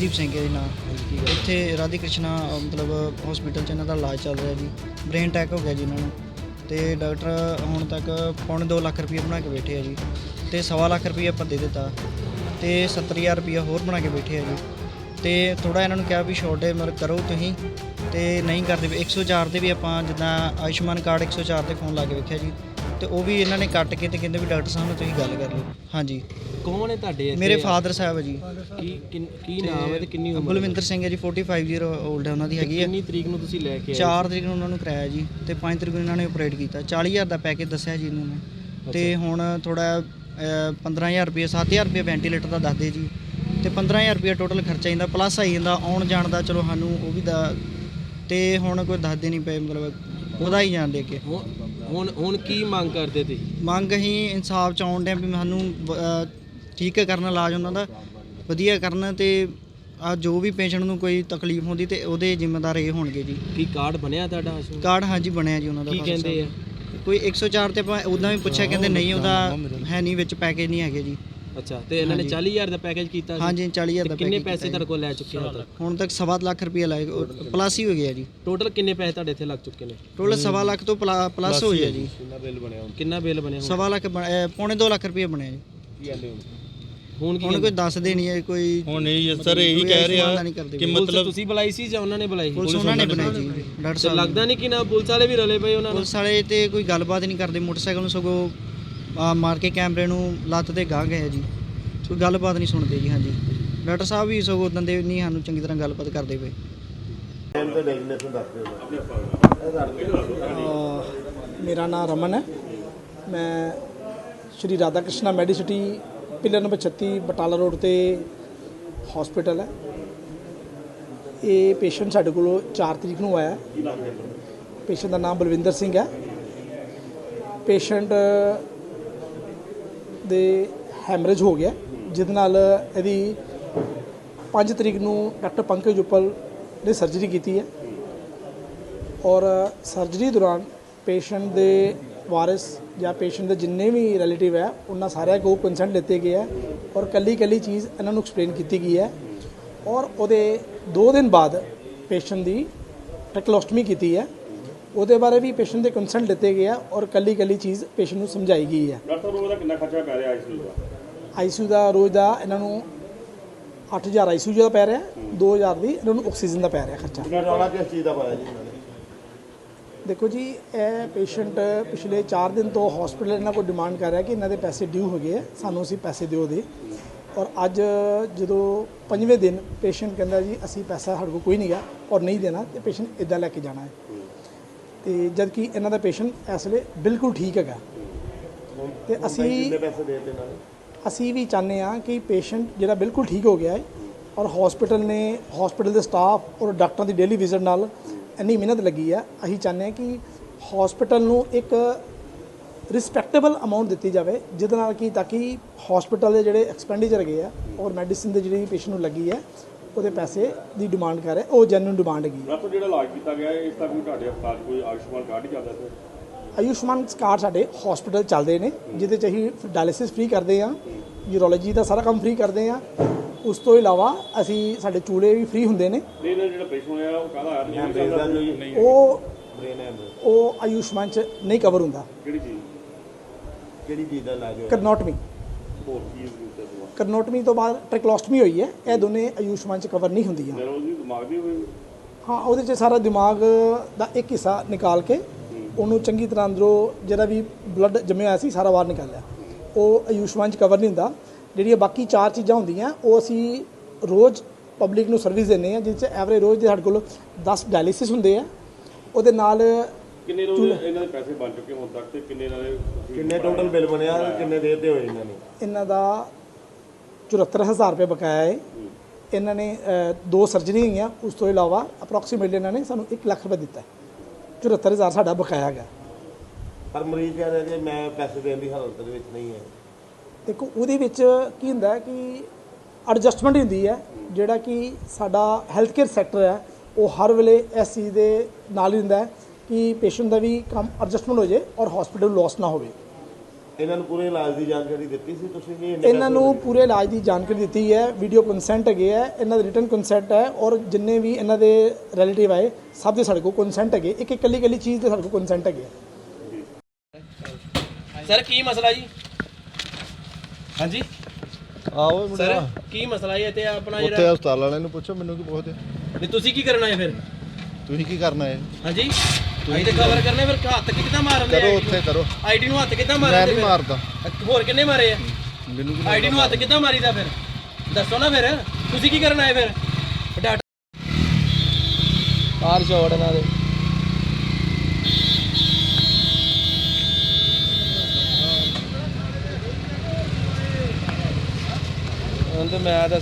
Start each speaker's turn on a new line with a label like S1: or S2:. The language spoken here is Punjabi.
S1: ਅਰਸ਼ਦੀਪ ਸਿੰਘ ਹੈ ਜੀ ਨਾਂ। ਇੱਥੇ ਰਾਧੇ ਕ੍ਰਿਸ਼ਨਾ ਮਤਲਬ ਹਸਪੀਟਲ 'ਚ ਇਹਨਾਂ ਦਾ ਇਲਾਜ ਚੱਲ ਰਿਹਾ ਜੀ। ਬ੍ਰੇਨ ਅਟੈਕ ਹੋ ਗਿਆ ਜੀ ਇਹਨਾਂ ਨੂੰ। ਤੇ ਡਾਕਟਰ ਹੁਣ ਤੱਕ ਪੌਣੇ 2 ਲੱਖ ਰੁਪਏ ਬਣਾ ਕੇ ਬੈਠੇ ਆ ਜੀ। ਤੇ ਸਵਾ ਲੱਖ ਰੁਪਏ ਆਪਾਂ ਦੇ ਦਿੱਤਾ। ਤੇ 70000 ਰੁਪਏ ਹੋਰ ਬਣਾ ਕੇ ਬੈਠੇ ਆ ਜੀ। ਤੇ ਥੋੜਾ ਇਹਨਾਂ ਨੂੰ ਕਿਹਾ ਵੀ ਛੋਟੇ ਮਤਲਬ ਕਰੋ ਤੁਸੀਂ। ਤੇ ਨਹੀਂ ਕਰਦੇ ਵੀ 104 ਤੇ ਵੀ ਆਪਾਂ ਜਿੱਦਾਂ ਆਯੁਸ਼ਮਾਨ ਕਾਰਡ 104 ਤੇ ਫੋਨ ਲਾ ਕੇ ਵੇਖਿਆ ਜੀ। ਤੇ ਉਹ ਵੀ ਇਹਨਾਂ ਨੇ ਕੱਟ ਕੇ ਤੇ ਕਹਿੰਦੇ ਵੀ ਡਾਕਟਰ ਸਾਹਿਬ ਨਾਲ ਤੁਸੀਂ ਗੱਲ ਕਰ ਲਓ। ਹਾਂਜੀ।
S2: ਕੌਣ ਹੈ ਤੁਹਾਡੇ ਇੱਥੇ?
S1: ਮੇਰੇ ਫਾਦਰ ਸਾਹਿਬ ਹੈ ਜੀ।
S2: ਕੀ ਕਿੰਨ- ਕੀ ਨਾਮ ਹੈ ਤੇ ਕਿੰਨੀ ਉਮਰ
S1: ਬਲਵਿੰਦਰ ਸਿੰਘ ਹੈ ਜੀ 45 ਈਅਰ 올ਡ ਹੈ ਉਹਨਾਂ ਦੀ ਹੈਗੀ ਹੈ।
S2: ਕਿੰਨੀ ਤਰੀਕ ਨੂੰ ਤੁਸੀਂ ਲੈ ਕੇ ਆਏ?
S1: 4 ਤਰੀਕ ਨੂੰ ਉਹਨਾਂ ਨੂੰ ਕਰਾਇਆ ਜੀ ਤੇ 5 ਤਰੀਕ ਨੂੰ ਇਹਨਾਂ ਨੇ ਆਪਰੇਟ ਕੀਤਾ। 40000 ਦਾ ਪੈਕੇਜ ਦੱਸਿਆ ਜੀ ਇਹਨਾਂ ਨੇ। ਤੇ ਹੁਣ ਥੋੜਾ 15000 ਰੁਪਏ 7000 ਰੁਪਏ ਵੈਂਟੀਲੇਟਰ ਦਾ ਦੱਸਦੇ ਜੀ। ਤੇ 15000 ਰੁਪਏ ਟੋਟਲ ਖਰਚਾ ਜਾਂਦਾ ਪਲੱਸ ਆਈ ਜਾਂਦਾ ਆਉਣ ਜਾਣ ਦਾ ਚਲੋ ਸਾਨੂੰ ਉਹ ਵੀ ਦਾ ਤੇ ਹੁਣ ਕੋਈ ਦੱਸਦੇ ਨਹੀਂ ਪਏ ਮਤਲਬ ਉਹਦਾ ਹੀ ਜਾਂਦੇ ਕਿ।
S2: ਹੁਣ ਹੁਣ ਹੁਣ ਕੀ ਮੰਗ ਕਰਦੇ ਤੁਸੀਂ?
S1: ਮੰਗ ਅਸੀਂ ਇਨਸਾਫ ਚ ਆਉਣ ਦੇ ਵੀ ਸਾਨੂੰ ਅਹ, ਠੀਕ ਕਰਨ ਇਲਾਜ ਉਹਨਾਂ ਦਾ ਵਧੀਆ ਕਰਨ ਤੇ ਆ ਜੋ ਵੀ ਪੇਸ਼ੈਂਟ ਨੂੰ ਕੋਈ ਤਕਲੀਫ ਹੁੰਦੀ ਤੇ ਉਹਦੇ ਜ਼ਿੰਮੇਦਾਰ ਇਹ ਹੋਣਗੇ ਜੀ।
S2: ਕੀ ਕਾਰਡ ਬਣਿਆ ਤੁਹਾਡਾ
S1: ਕਾਰਡ ਹਾਂਜੀ ਬਣਿਆ ਜੀ ਉਹਨਾਂ ਦਾ
S2: ਕੀ ਕਹਿੰਦੇ ਆ।
S1: ਕੋਈ 104 ਤੇ ਆਪਾਂ ਉਦਾਂ ਵੀ ਪੁੱਛਿਆ ਕਹਿੰਦੇ ਨਹੀਂ ਉਹਦਾ ਹੈ ਨਹੀਂ ਵਿੱਚ ਪੈਕੇਜ ਨਹੀਂ ਹੈਗੇ ਜੀ।
S2: ਅੱਛਾ ਤੇ ਇਹਨਾਂ ਨੇ 40000 ਦਾ ਪੈਕੇਜ ਕੀਤਾ ਸੀ?
S1: ਹਾਂਜੀ 40000
S2: ਤੇ
S1: ਦਾ
S2: ਕਿੰਨੇ ਪੈਸੇ ਤੁਹਾਡੇ ਕੋਲ ਲੈ ਚੁੱਕੇ ਹੋ
S1: ਹੁਣ ਤੱਕ ਸਵਾ ਲੱਖ ਰੁਪਏ ਲਾਏ ਪਲੱਸ ਹੀ ਹੋ ਗਿਆ ਜੀ।
S2: ਟੋਟਲ ਕਿੰਨੇ ਪੈਸੇ ਤੁਹਾਡੇ ਇੱਥੇ ਲੱਗ ਚੁੱਕੇ ਨੇ?
S1: ਟੋਟਲ ਸਵਾ ਲੱਖ ਤੋਂ ਪਲੱਸ ਹੋ ਗਿਆ ਜੀ।
S2: ਕਿੰਨਾ ਬਿੱਲ ਬਣਿਆ ਹੁਣ?
S1: ਸਵਾ ਲੱਖ ਬਣ- ਅਹ, ਪੌਣੇ 2 ਲੱਖ ਰੁਪਏ ਬਣਿਆ ਜੀ।
S2: ਹੁਣ ਕੀ
S1: ਹੁਣ ਕੋਈ ਦੱਸਦੇ ਨਹੀਂ ਹੈ ਕੋਈ
S3: ਹੁਣ ਇਹ ਸਰ ਇਹੀ ਕਹਿ ਰਿਹਾ ਕਿ ਮਤਲਬ
S2: ਤੁਸੀਂ ਬੁਲਾਈ ਸੀ ਜਾਂ ਉਹਨਾਂ ਨੇ ਬੁਲਾਈ?
S1: ਪੁਲਿਸ ਉਹਨਾਂ ਨੇ ਬਣਾਈ ਜੀ ਡਾਕਟਰ
S2: ਤੇ
S1: ਸਾਹਿਬ।
S2: ਲੱਗਦਾ ਨਹੀਂ ਕਿ ਨਾ ਪੁਲਿਸ ਵਾਲੇ ਵੀ ਰਲੇ ਪਏ ਉਹਨਾਂ ਨਾਲ?
S1: ਪੁਲਿਸ ਵਾਲੇ ਤੇ ਕੋਈ ਗੱਲਬਾਤ ਨਹੀਂ ਕਰਦੇ ਮੋਟਰਸਾਈਕਲ ਨੂੰ ਸਗੋਂ ਆ, ਮਾਰ ਕੇ ਕੈਮਰੇ ਨੂੰ ਲੱਤ ਤੇ ਗਾਹ ਗਏ ਜੀ। ਕੋਈ ਗੱਲਬਾਤ ਨਹੀਂ ਸੁਣਦੇ ਜੀ ਹਾਂਜੀ। ਡਾਕਟਰ ਸਾਹਿਬ ਵੀ ਸਗੋਂ ਉਦੋਂ ਦੇ ਨਹੀਂ ਸਾਨੂੰ ਚੰਗੀ ਤਰ੍ਹਾਂ ਗੱਲਬਾਤ ਕਰਦੇ ਪਏ।
S4: ਮੇਰਾ ਨਾਮ ਰਮਨ ਹੈ। ਮੈਂ Shri Radha Krishna medicity pillar number 36 Batala road ਤੇ ਹਸਪੀਟਲ ਹੈ ਇਹ ਪੇਸ਼ੈਂਟ ਸਾਡੇ ਕੋਲ 4 ਤਰੀਕ ਨੂੰ ਆਇਆ ਪੇਸ਼ੈਂਟ ਦਾ ਨਾਮ ਬਲਵਿੰਦਰ ਸਿੰਘ ਹੈ ਪੇਸ਼ੈਂਟ ਦੇ ਹੈਮਰੇਜ ਹੋ ਗਿਆ ਜਿਹਦੇ ਨਾਲ ਇਹਦੀ 5 ਤਰੀਕ ਨੂੰ ਡਾਕਟਰ ਪੰਕਜ ਉਪਲ ਨੇ ਸਰਜਰੀ ਕੀਤੀ ਹੈ ਔਰ ਸਰਜਰੀ ਦੌਰਾਨ ਪੇਸ਼ੈਂਟ ਦੇ ਵਾਰਿਸ ਜਾਂ ਪੇਸ਼ੈਂਟ ਦੇ ਜਿੰਨੇ ਵੀ ਰਿਲੇਟਿਵ ਹੈ ਉਹਨਾਂ ਸਾਰਿਆਂ ਕੋਲ ਕੰਸੈਂਟ ਲਿੱਤੇ ਗਏ ਹੈ ਔਰ ਕੱਲੀ ਕੱਲੀ ਚੀਜ਼ ਇਹਨਾਂ ਨੂੰ ਐਕਸਪਲੇਨ ਕੀਤੀ ਗਈ ਹੈ ਔਰ ਉਹਦੇ 2 ਦਿਨ ਬਾਅਦ ਪੇਸ਼ੈਂਟ ਦੀ ਟੈਕਲੋਸਟਮੀ ਕੀਤੀ ਹੈ। ਉਹਦੇ ਬਾਰੇ ਵੀ ਪੇਸ਼ੈਂਟ ਦੇ ਕੰਸੈਂਟ ਲਿੱਤੇ ਗਏ ਹੈ ਔਰ ਕੱਲੀ ਕੱਲੀ ਚੀਜ਼ ਪੇਸ਼ੈਂਟ ਨੂੰ ਸਮਝਾਈ ਗਈ ਹੈ।
S5: ਡਾਕਟਰ ਸਾਹਿਬ ਉਹਦਾ ਕਿੰਨਾ ਖਰਚਾ ਪੈ ਰਿਹਾ ਆਈਸੀਯੂ ਦਾ?
S4: ਆਈਸੀਯੂ ਦਾ ਰੋਜ਼ ਦਾ ਇਹਨਾਂ ਨੂੰ 8000 ਆਈਸੀਯੂ ਦਾ ਪੈ ਰਿਹਾ 2000 ਦੀ ਇਹਨਾਂ ਨੂੰ ਆਕਸੀਜਨ ਦਾ ਪੈ ਰਿਹਾ ਖਰਚਾ।
S5: ਕਿੰਨਾ ਰੌਲਾ ਕਿਸ ਚੀਜ਼ ਦਾ ਪਾਇਆ ਜੀ ਇਹਨਾਂ ਨੇ?
S4: ਦੇਖੋ ਜੀ ਇਹ ਪੇਸ਼ੈਂਟ ਪਿਛਲੇ 4 ਦਿਨ ਤੋਂ ਹਸਪੀਟਲ ਇਹਨਾਂ ਕੋਲ ਡਿਮਾਂਡ ਕਰ ਰਿਹਾ ਕਿ ਇਹਨਾਂ ਦੇ ਪੈਸੇ ਡਿਊ ਹੋ ਗਏ ਆ, ਸਾਨੂੰ ਅਸੀਂ ਪੈਸੇ ਦਿਓ ਦੇ। ਔਰ ਅੱਜ ਜਦੋਂ ਪੰਜਵੇਂ ਦਿਨ ਪੇਸ਼ੈਂਟ ਕਹਿੰਦਾ ਜੀ ਅਸੀਂ ਪੈਸਾ ਸਾਡੇ ਕੋਲ ਕੋਈ ਨਹੀਂ ਗਾ ਔਰ ਨਹੀਂ ਦੇਣਾ ਤੇ ਪੇਸ਼ੈਂਟ ਇਦਾਂ ਲੈ ਕੇ ਜਾਣਾ ਹੈ। ਤੇ ਜਦ ਕਿ ਇਹਨਾਂ ਦਾ ਪੇਸ਼ੈਂਟ ਇਸ ਵੇਲੇ ਬਿਲਕੁਲ ਠੀਕ ਹੈਗਾ। ਤੇ ਅਸੀਂ ਅਸੀਂ ਵੀ ਚਾਹੁੰਦੇ ਹਾਂ ਕਿ ਪੇਸ਼ੈਂਟ ਜਿਹੜਾ ਬਿਲਕੁਲ ਠੀਕ ਹੋ ਗਿਆ ਹੈ ਔਰ ਹਸਪੀਟਲ ਨੇ ਹਸਪੀਟਲ ਦੇ ਸਟਾਫ ਔਰ ਡਾਕਟਰਾਂ ਦੀ ਡੇਲੀ ਵਿਜ਼ਿਟ ਨਾਲ ਇੰਨੀ ਮਿਹਨਤ ਲੱਗੀ ਹੈ ਅਸੀਂ ਚਾਹੁੰਦੇ ਹਾਂ ਕਿ ਹਸਪੀਟਲ ਨੂੰ ਇੱਕ ਰਿਸਪੈਕਟੇਬਲ ਅਮਾਉਂਟ ਦਿੱਤੀ ਜਾਵੇ ਜਿਹਦੇ ਨਾਲ ਕਿ ਤਾਂ ਕਿ ਹਸਪੀਟਲ ਦੇ ਜਿਹੜੇ ਐਕਸਪੈਂਡੀਚਰ ਹੈਗੇ ਆ ਔਰ ਮੈਡੀਸਿਨ ਦੇ ਜਿਹੜੀ ਪੇਸ਼ੈਂਟ ਨੂੰ ਲੱਗੀ ਹੈ ਉਹਦੇ ਪੈਸੇ ਦੀ ਡਿਮਾਂਡ ਕਰ ਰਿਹਾ ਉਹ ਜੈਨੂਇਨ ਡਿਮਾਂਡ ਹੈਗੀ ਹੈ
S5: ਡਾਕਟਰ ਜਿਹੜਾ ਇਲਾਜ ਕੀਤਾ ਗਿਆ ਇਸ ਤੱਕ ਵੀ ਤੁਹਾਡੇ ਹਸਪਤਾਲ ਕੋਈ ਆਯੁਸ਼ਮਾਨ ਕਾਰਡ ਹੀ ਚੱਲਦਾ ਸੀ
S4: ਆਯੁਸ਼ਮਾਨ ਕਾਰਡ ਸਾਡੇ ਹਸਪੀਟਲ ਚੱਲਦੇ ਨੇ ਜਿਹਦੇ ਚ ਅਸੀਂ ਡਾਇਲਿਸਿਸ ਫ੍ਰੀ ਕਰਦੇ ਹਾਂ ਯੂਰੋਲੋਜੀ ਦਾ ਸਾਰਾ ਕੰਮ ਫ੍ਰੀ ਕਰਦੇ ਹਾਂ ਉਸ ਤੋਂ ਇਲਾਵਾ ਅਸੀਂ ਸਾਡੇ ਚੂਲੇ ਵੀ ਫ੍ਰੀ ਹੁੰਦੇ ਨੇ।
S5: ਨਹੀਂ ਇਹਨਾਂ ਜਿਹੜਾ ਪੇਸ਼ੈਂਟ ਹੋਇਆ ਉਹ ਕਾਹਦਾ ਆਇਆ ਨਹੀਂ।
S4: ਉਹ
S5: ਬ੍ਰੇਨ ਹੈ
S4: ਉਹ ਆਯੁਸ਼ਮਾਨ ਚ ਨਹੀਂ ਕਵਰ ਹੁੰਦਾ।
S5: ਕਿਹੜੀ ਚੀਜ਼? ਕਿਹੜੀ ਚੀਜ਼ ਦਾ ਇਲਾਜ ਹੋਇਆ?
S4: ਕਰਨੋਟਮੀ ਤੋਂ ਬਾਅਦ ਟ੍ਰੈਕਲੋਸਟਮੀ ਹੋਈ ਹੈ। ਇਹ ਦੋਨੇ ਆਯੁਸ਼ਮਾਨ ਚ ਕਵਰ ਨਹੀਂ ਹੁੰਦੀਆਂ। ਹਾਂ ਉਹਦੇ ਚ ਸਾਰਾ ਦਿਮਾਗ ਦਾ ਇੱਕ ਹਿੱਸਾ ਨਿਕਾਲ ਕੇ ਉਹਨੂੰ ਚੰਗੀ ਤਰ੍ਹਾਂ ਅੰਦਰੋਂ ਜਿਹੜਾ ਵੀ ਬਲੱਡ ਜੰਮਿਆ ਹੋਇਆ ਸੀ ਸਾਰਾ ਬਾਹਰ ਨਿਕਾਲ ਲਿਆ ਉਹ ਆਯੁਸ਼ਮਾਨ ਚ ਕਵਰ ਨਹੀਂ ਹੁੰਦਾ। ਜਿਹੜੀਆਂ ਬਾਕੀ ਚਾਰ ਚੀਜ਼ਾਂ ਹੁੰਦੀਆਂ ਉਹ ਅਸੀਂ ਰੋਜ਼ ਪਬਲਿਕ ਨੂੰ ਸਰਵਿਸ ਦਿੰਦੇ ਆ ਜਿਸ ਚ ਐਵਰੇਜ ਰੋਜ਼ ਦੇ ਸਾਡੇ ਕੋਲ 10 ਡਾਇਲਿਸਿਸ ਹੁੰਦੇ ਆ। ਉਹਦੇ ਨਾਲ
S5: ਕਿੰਨੇ ਰੋਜ਼ ਇਹਨਾਂ ਦੇ ਪੈਸੇ ਬਣ ਚੁੱਕੇ ਹੁਣ ਤੱਕ ਤੇ ਕਿੰਨੇ ਦੇ ਕਿੰਨੇ ਟੋਟਲ ਬਿੱਲ ਬਣਿਆ ਕਿੰਨੇ ਦੇ ਦਿੱਤੇ ਹੋਏ ਇਹਨਾਂ ਨੇ?
S4: ਇਹਨਾਂ ਦਾ 74000 ਰੁਪਏ ਬਕਾਇਆ ਹੈ ਇਹਨਾਂ ਨੇ ਦੋ ਸਰਜਰੀ ਹੋਈਆਂ ਉਸ ਤੋਂ ਇਲਾਵਾ ਅਪਰੋਕਸੀਮੇਟਲੀ ਇਹਨਾਂ ਨੇ ਸਾਨੂੰ 1 ਲੱਖ ਰੁਪਏ ਦਿੱਤਾ। ਹੈ 74000 ਸਾਡਾ ਬਕਾਇਆ ਹੈਗਾ।
S6: ਪਰ ਮਰੀਜ਼ ਕਹਿ ਰਿਹਾ ਕਿ ਮੈਂ ਪੈਸੇ ਦੇਣ ਦੀ ਹਾਲਤ ਦੇ ਵਿੱਚ ਨਹੀਂ ਹੈ।
S4: ਦੇਖੋ ਉਹਦੇ ਵਿੱਚ ਕੀ ਹੁੰਦਾ ਹੈ ਕਿ ਐਡਜਸਟਮੈਂਟ ਹੁੰਦੀ ਹੈ ਜਿਹੜਾ ਕਿ ਸਾਡਾ ਹੈਲਥ ਕੇਅਰ ਸੈਕਟਰ ਹੈ ਉਹ ਹਰ ਵੇਲੇ ਇਸ ਚੀਜ਼ ਦੇ ਨਾਲ ਹੀ ਹੁੰਦਾ ਹੈ ਕਿ ਪੇਸ਼ੈਂਟ ਦਾ ਵੀ ਕੰਮ ਐਡਜਸਟਮੈਂਟ ਹੋ ਜਾਏ ਔਰ ਹਸਪੀਟਲ ਲਾਸ ਨਾ ਹੋਵੇ।
S6: ਇਹਨਾਂ ਨੂੰ ਪੂਰੇ ਇਲਾਜ ਦੀ ਜਾਣਕਾਰੀ ਦਿੱਤੀ ਸੀ ਤੁਸੀਂ? ਇੰਨੇ
S4: ਇਹਨਾਂ ਨੂੰ ਪੂਰੇ ਇਲਾਜ ਦੀ ਜਾਣਕਾਰੀ ਦਿੱਤੀ ਹੈ ਵੀਡੀਓ ਕੰਸੈਂਟ ਹੈਗੇ ਹੈ ਇਹਨਾਂ ਦਾ ਰਿਟਨ ਕੰਸੈਂਟ ਹੈ ਔਰ ਜਿੰਨੇ ਵੀ ਇਹਨਾਂ ਦੇ ਰਿਲੇਟਿਵ ਆਏ ਸਭ ਦੇ ਸਾਡੇ ਕੋਲ ਕੰਸੈਂਟ ਹੈਗੇ। ਇੱਕ ਇੱਕ ਇਕੱਲੀ ਇਕੱਲੀ ਚੀਜ਼ ਦੇ ਸਾਡੇ ਕੋਲ ਕੰਸੈਂਟ ਹੈਗੇ ਹੈ।
S2: ਸਰ ਕੀ ਮਸਲਾ ਜੀ? ਹਾਂਜੀ।
S3: ਆਓ
S2: ਸਰ ਕੀ ਮਸਲਾ ਹੈ ਤੇ ਆਪਣਾ
S3: ਉੱਥੇ
S2: ਜਿਹੜਾ
S3: ਹਸਪਤਾਲ ਵਾਲਿਆਂ ਨੂੰ ਪੁੱਛੋ ਮੈਨੂੰ ਕੀ ਪੁੱਛਦੇ
S2: ਨਹੀਂ ਤੁਸੀਂ ਕੀ ਕਰਨਾ ਹੈ ਫਿਰ?
S3: ਤੁਸੀਂ ਕੀ ਕਰਨਾ ਹੈ?
S2: ਹਾਂਜੀ। ਅਸੀਂ ਤੇ ਕਵਰ ਕਰਨੇ ਫਿਰ ਹੱਥ ਕਿੱਦਾਂ ਮਾਰਦੇ
S3: ਕਰੋ ਉੱਥੇ ਕਰੋ।
S2: ਆਈਡੀ ਨੂੰ ਹੱਥ ਕਿੱਦਾਂ
S3: ਮੈਂ
S2: ਮਾਰਦੇ
S3: ਨਹੀਂ
S2: ਫਿਰ?
S3: ਮਾਰਦਾ।
S2: ਹੋਰ ਕਿੰਨੇ ਮਾਰੇ ਆ?
S3: ਮੈਨੂੰ ਕੀ
S2: ਆਈਡੀ ਨੂੰ ਹੱਥ ਕਿੱਦਾਂ ਮਾਰੀਦਾ ਫਿਰ? ਦੱਸੋ ਨਾ ਫਿਰ। ਤੁਸੀਂ ਕੀ ਕਰਨ ਆਏ ਫਿਰ? ਡਾਟਾ ਆਰ ਸ਼ੋਟ ਇਹਨਾਂ ਦੇ ਹੁਣ ਤੇ ਮੈਂ ਤਾਂ